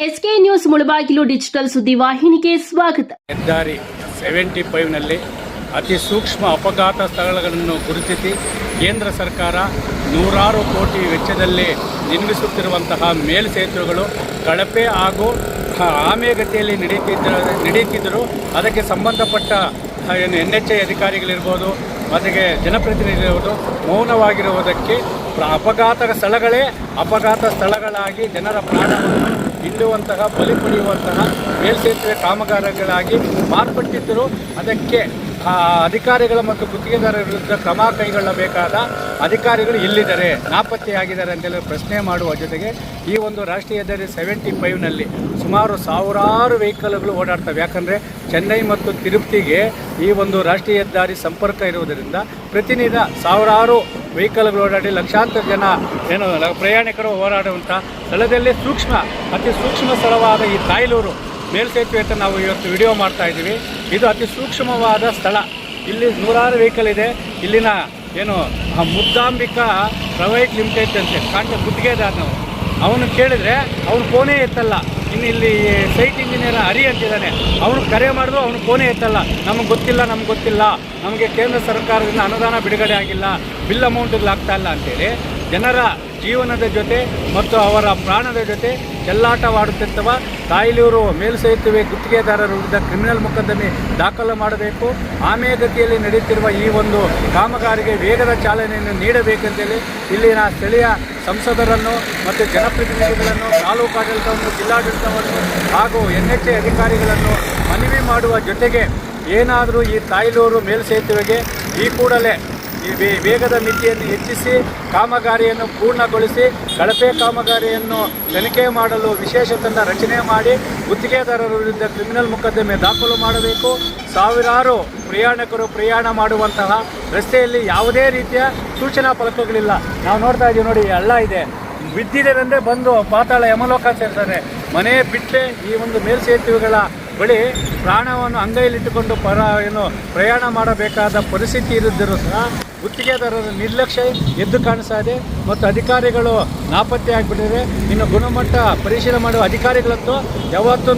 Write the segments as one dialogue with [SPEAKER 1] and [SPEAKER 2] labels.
[SPEAKER 1] SK news Mulbagal digital ಸುದ್ದಿ ವಾಹಿನಿಗೆ ಸ್ವಾಗತ.
[SPEAKER 2] ಹೆದ್ದಾರಿ ಸೆವೆಂಟಿ ಫೈವ್ನಲ್ಲಿ ಅತಿ ಸೂಕ್ಷ್ಮ ಅಪಘಾತ ಸ್ಥಳಗಳನ್ನು ಗುರುತಿಸಿ ಕೇಂದ್ರ ಸರ್ಕಾರ ನೂರಾರು ಕೋಟಿ ವೆಚ್ಚದಲ್ಲಿ ನಿರ್ಮಿಸುತ್ತಿರುವಂತಹ ಮೇಲ್ಸೇತುವೆಗಳು ಕಳಪೆ ಹಾಗೂ ಆಮೆಗತಿಯಲ್ಲಿ ನಡೀತಿದ್ದ, ನಡೀತಿದ್ದರೂ ಅದಕ್ಕೆ ಸಂಬಂಧಪಟ್ಟ ಏನು ಎನ್ ಎಚ್ ಐ ಅಧಿಕಾರಿಗಳಿರ್ಬೋದು ಮತ್ತು ಜನಪ್ರತಿನಿಧಿಗಳು ಮೌನವಾಗಿರುವುದಕ್ಕೆ ಅಪಘಾತ ಸ್ಥಳಗಳೇ ಅಪಘಾತ ಸ್ಥಳಗಳಾಗಿ ಜನರ ಪ್ರಾಣವನ್ನು ಹಿಂಡುವಂತಹ ಬಲಿ ಪಡೆಯುವಂತಹ ಮೇಲ್ಸೇತುವೆ ಕಾಮಗಾರಿಗಳಾಗಿ ಮಾರ್ಪಟ್ಟಿದ್ದರು. ಅದಕ್ಕೆ ಅಧಿಕಾರಿಗಳ ಮತ್ತು ಗುತ್ತಿಗೆದಾರರ ವಿರುದ್ಧ ಕ್ರಮ ಕೈಗೊಳ್ಳಬೇಕಾದ ಅಧಿಕಾರಿಗಳು ಎಲ್ಲಿದ್ದಾರೆ ನಾಪತ್ತೆಯಾಗಿದ್ದಾರೆ ಅಂತೇಳಿ ಪ್ರಶ್ನೆ ಮಾಡುವ ಜೊತೆಗೆ ಈ ಒಂದು ರಾಷ್ಟ್ರೀಯ ಹೆದ್ದಾರಿ ಸೆವೆಂಟಿ ಫೈವ್ನಲ್ಲಿ ಸುಮಾರು ಸಾವಿರಾರು ವೆಹಿಕಲ್ಗಳು ಓಡಾಡ್ತವೆ. ಯಾಕಂದರೆ ಚೆನ್ನೈ ಮತ್ತು ತಿರುಪತಿಗೆ ಈ ಒಂದು ರಾಷ್ಟ್ರೀಯ ಹೆದ್ದಾರಿ ಸಂಪರ್ಕ ಇರುವುದರಿಂದ ಪ್ರತಿನಿತ್ಯ ಸಾವಿರಾರು ವೆಹಿಕಲ್ಗಳು ಓಡಾಡಿ ಲಕ್ಷಾಂತರ ಜನ ಏನು ಪ್ರಯಾಣಿಕರು ಓಡಾಡುವಂಥ ಸ್ಥಳದಲ್ಲಿ ಸೂಕ್ಷ್ಮ, ಅತಿ ಸೂಕ್ಷ್ಮ ಸ್ಥಳವಾದ ಈ ತಾಯ್ಲೂರು ಮೇಲ್ಸೇತುವೆ ಅಂತ ನಾವು ಇವತ್ತು ವಿಡಿಯೋ ಮಾಡ್ತಾ ಇದ್ದೀವಿ. ಇದು ಅತಿ ಸೂಕ್ಷ್ಮವಾದ ಸ್ಥಳ. ಇಲ್ಲಿ ನೂರಾರು ವೆಹಿಕಲ್ ಇದೆ. ಇಲ್ಲಿನ ಏನು ಮುದ್ದಾಂಬಿಕಾ ಪ್ರೈವೇಟ್ ಲಿಮಿಟೆಡ್ ಅಂತೆ ಕಾಂಟ ಗುತ್ತಿಗೆದಾರನವು ಅವನು ಕೇಳಿದರೆ, ಅವನು ಫೋನೇ ಎತ್ತಲ್ಲ. ಇನ್ನು ಇಲ್ಲಿ ಸೈಟ್ ಇಂಜಿನಿಯರ್ ಹರಿ ಅಂತಿದ್ದಾನೆ. ಅವನು ಕರೆ ಮಾಡಿದ್ರು ಅವನು ಫೋನೇ ಎತ್ತಲ್ಲ. ನಮಗೆ ಗೊತ್ತಿಲ್ಲ, ನಮ್ಗೆ ಗೊತ್ತಿಲ್ಲ. ನಮಗೆ ಕೇಂದ್ರ ಸರ್ಕಾರದಿಂದ ಅನುದಾನ ಬಿಡುಗಡೆ ಆಗಿಲ್ಲ. ಬಿಲ್ ಅಮೌಂಟ್ಗಳು ಆಗ್ತಾ ಇಲ್ಲ ಅಂತೇಳಿ ಜನರ ಜೀವನದ ಜೊತೆ ಮತ್ತು ಅವರ ಪ್ರಾಣದ ಜೊತೆ ಚೆಲ್ಲಾಟವಾಡುತ್ತಿರುವ ತಾಯಿಲೂರು ಮೇಲ್ಸೇತುವೆ ಗುತ್ತಿಗೆದಾರರ ವಿರುದ್ಧ ಕ್ರಿಮಿನಲ್ ಮೊಕದ್ದಮೆ ದಾಖಲು ಮಾಡಬೇಕು. ಆಮೇಗತಿಯಲ್ಲಿ ನಡೆಯುತ್ತಿರುವ ಈ ಒಂದು ಕಾಮಗಾರಿಗೆ ವೇಗದ ಚಾಲನೆಯನ್ನು ನೀಡಬೇಕಂತೇಳಿ ಇಲ್ಲಿನ ಸ್ಥಳೀಯ ಸಂಸದರನ್ನು ಮತ್ತು ಜನಪ್ರತಿನಿಧಿಗಳನ್ನು ತಾಲೂಕು ಆಡಳಿತವನ್ನು ಜಿಲ್ಲಾಡಳಿತವನ್ನು ಹಾಗೂ ಎನ್ ಎಚ್ ಎ ಅಧಿಕಾರಿಗಳನ್ನು ಮನವಿ ಮಾಡುವ ಜೊತೆಗೆ ಏನಾದರೂ ಈ ತಾಯಿಲೂರು ಮೇಲ್ಸೇತುವೆಗೆ ಈ ಕೂಡಲೇ ವೇಗದ ಮಿತಿಯನ್ನು ಹೆಚ್ಚಿಸಿ, ಕಾಮಗಾರಿಯನ್ನು ಪೂರ್ಣಗೊಳಿಸಿ, ಕಳಪೆ ಕಾಮಗಾರಿಯನ್ನು ತನಿಖೆ ಮಾಡಲು ವಿಶೇಷ ತಂಡ ರಚನೆ ಮಾಡಿ, ಗುತ್ತಿಗೆದಾರರ ವಿರುದ್ಧ ಕ್ರಿಮಿನಲ್ ಮೊಕದ್ದಮೆ ದಾಖಲು ಮಾಡಬೇಕು. ಸಾವಿರಾರು ಪ್ರಯಾಣಿಕರು ಪ್ರಯಾಣ ಮಾಡುವಂತಹ ರಸ್ತೆಯಲ್ಲಿ ಯಾವುದೇ ರೀತಿಯ ಸೂಚನಾ ಫಲಕಗಳಿಲ್ಲ. ನಾವು ನೋಡ್ತಾ ಇದ್ದೀವಿ ನೋಡಿ ಹಳ್ಳ ಇದೆ. ಬಿದ್ದಿದೆ ಬಂದು ಪಾತಾಳ ಯಮಲೋಕ ಸೇರ್ತಾರೆ. ಮನೆ ಬಿಟ್ಟರೆ ಈ ಒಂದು ಮೇಲ್ಸೇತುವೆಗಳ ಬಳಿ ಪ್ರಾಣವನ್ನು ಅಂಗೈಲಿಟ್ಟುಕೊಂಡು ಪರ ಏನು ಪ್ರಯಾಣ ಮಾಡಬೇಕಾದ ಪರಿಸ್ಥಿತಿ ಇರಿದ್ದರೂ ಸಹ ಗುತ್ತಿಗೆದಾರರ ನಿರ್ಲಕ್ಷ್ಯ ಎದ್ದು ಕಾಣಿಸ್ತಾ ಇದೆ ಮತ್ತು ಅಧಿಕಾರಿಗಳು ನಾಪತ್ತೆ ಆಗಿಬಿಟ್ಟಿದೆ ಇನ್ನು ಗುಣಮಟ್ಟ ಪರಿಶೀಲನೆ ಮಾಡುವ ಅಧಿಕಾರಿಗಳಂತೂ ಯಾವತ್ತೂ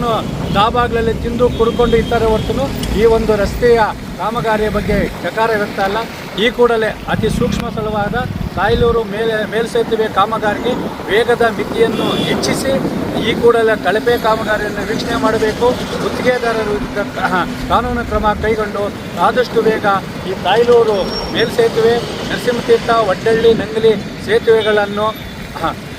[SPEAKER 2] ದಾಬಾಗ್ಲಲ್ಲಿ ತಿಂದು ಕುಡ್ಕೊಂಡು ಇತರ ಹೊರತು ಈ ಒಂದು ರಸ್ತೆಯ ಕಾಮಗಾರಿಯ ಬಗ್ಗೆ ಚಕಾರ ಇರುತ್ತಲ್ಲ ಈ ಕೂಡಲೇ ಅತಿ ಸೂಕ್ಷ್ಮ ಸ್ಥಳವಾದ ತಾಯ್ಲೂರು ಮೇಲೆ ಮೇಲ್ಸೇತುವೆ ಕಾಮಗಾರಿಗೆ ವೇಗದ ಮಿತಿಯನ್ನು ಹೆಚ್ಚಿಸಿ ಈ ಕೂಡಲೇ ಕಳಪೆ ಕಾಮಗಾರಿಯನ್ನು ವೀಕ್ಷಣೆ ಮಾಡಬೇಕು. ಗುತ್ತಿಗೆದಾರರು ಕಾನೂನು ಕ್ರಮ ಕೈಗೊಂಡು ಆದಷ್ಟು ಬೇಗ ಈ ತಾಯ್ಲೂರು ಮೇಲ್ಸೇತುವೆ ನರಸಿಂಹತೀರ್ಥ ವಡ್ಡಳ್ಳಿ ನಂಗಲಿ ಸೇತುವೆಗಳನ್ನು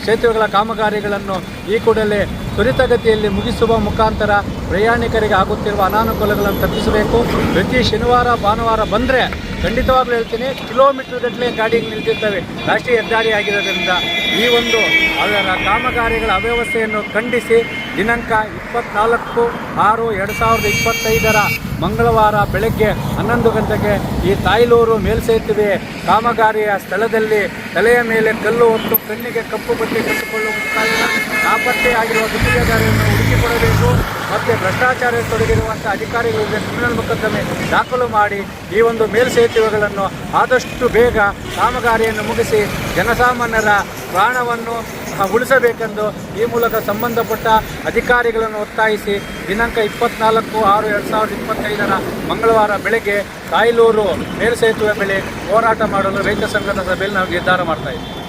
[SPEAKER 2] ಸೇತುವೆಗಳ ಕಾಮಗಾರಿಗಳನ್ನು ಈ ಕೂಡಲೇ ತ್ವರಿತಗತಿಯಲ್ಲಿ ಮುಗಿಸುವ ಮುಖಾಂತರ ಪ್ರಯಾಣಿಕರಿಗೆ ಆಗುತ್ತಿರುವ ಅನಾನುಕೂಲಗಳನ್ನು ತಪ್ಪಿಸಬೇಕು. ಪ್ರತಿ ಶನಿವಾರ, ಭಾನುವಾರ ಬಂದರೆ ಖಂಡಿತವಾಗ್ಲೂ ಹೇಳ್ತೀನಿ ಕಿಲೋಮೀಟರ್ ಗಟ್ಟಲೆ ಗಾಡಿ ನಿಲ್ತಿರ್ತವೆ. ರಾಷ್ಟ್ರೀಯ ಹೆದ್ದಾರಿ ಆಗಿರೋದ್ರಿಂದ ಈ ಒಂದು ಅದರ ಕಾಮಗಾರಿಗಳ ಅವ್ಯವಸ್ಥೆಯನ್ನು ಖಂಡಿಸಿ ದಿನಾಂಕ ಇಪ್ಪತ್ನಾಲ್ಕು ಆರು ಎರಡು ಸಾವಿರದ ಇಪ್ಪತ್ತೈದರ ಮಂಗಳವಾರ ಬೆಳಗ್ಗೆ ಹನ್ನೊಂದು ಗಂಟೆಗೆ ಈ ತಾಯ್ಲೂರು ಮೇಲ್ಸೇತುವೆ ಕಾಮಗಾರಿಯ ಸ್ಥಳದಲ್ಲಿ ತಲೆಯ ಮೇಲೆ ಕಲ್ಲು ಹೊತ್ತು ಕಣ್ಣಿಗೆ ಕಪ್ಪು ಬಟ್ಟೆ ಕಟ್ಟಿಕೊಳ್ಳುವ ಮುಖಾಂತರ ನಾಪತ್ತೆಯಾಗಿರುವ ಗುತ್ತಿಗೆದಾರರನ್ನು ಹುಡುಕಿಕೊಡಬೇಕು ಮತ್ತು ಭ್ರಷ್ಟಾಚಾರ ತೊಡಗಿರುವಂಥ ಅಧಿಕಾರಿಗಳಿಗೆ ಕ್ರಿಮಿನಲ್ ಮೊಕದ್ದಮೆ ದಾಖಲು ಮಾಡಿ ಈ ಒಂದು ಮೇಲ್ಸೇತುವೆಗಳನ್ನು ಆದಷ್ಟು ಬೇಗ ಕಾಮಗಾರಿಯನ್ನು ಮುಗಿಸಿ ಜನಸಾಮಾನ್ಯರ ಪ್ರಾಣವನ್ನು ಉಳಿಸಬೇಕೆಂದು ಈ ಮೂಲಕ ಸಂಬಂಧಪಟ್ಟ ಅಧಿಕಾರಿಗಳನ್ನು ಒತ್ತಾಯಿಸಿ ದಿನಾಂಕ ಇಪ್ಪತ್ನಾಲ್ಕು ಆರು ಎರಡು ಸಾವಿರದ ಇಪ್ಪತ್ತೈದರ ಮಂಗಳವಾರ ಬೆಳಗ್ಗೆ ಕಾಯಲೂರು ಮೇಲ್ಸೇತುವೆ ಮೇಲೆ ಹೋರಾಟ ಮಾಡಲು ರೈತ ಸಂಘದ ಸಭೆಯಲ್ಲಿ ನಾವು ನಿರ್ಧಾರ ಮಾಡ್ತಾ ಇದ್ದೀವಿ.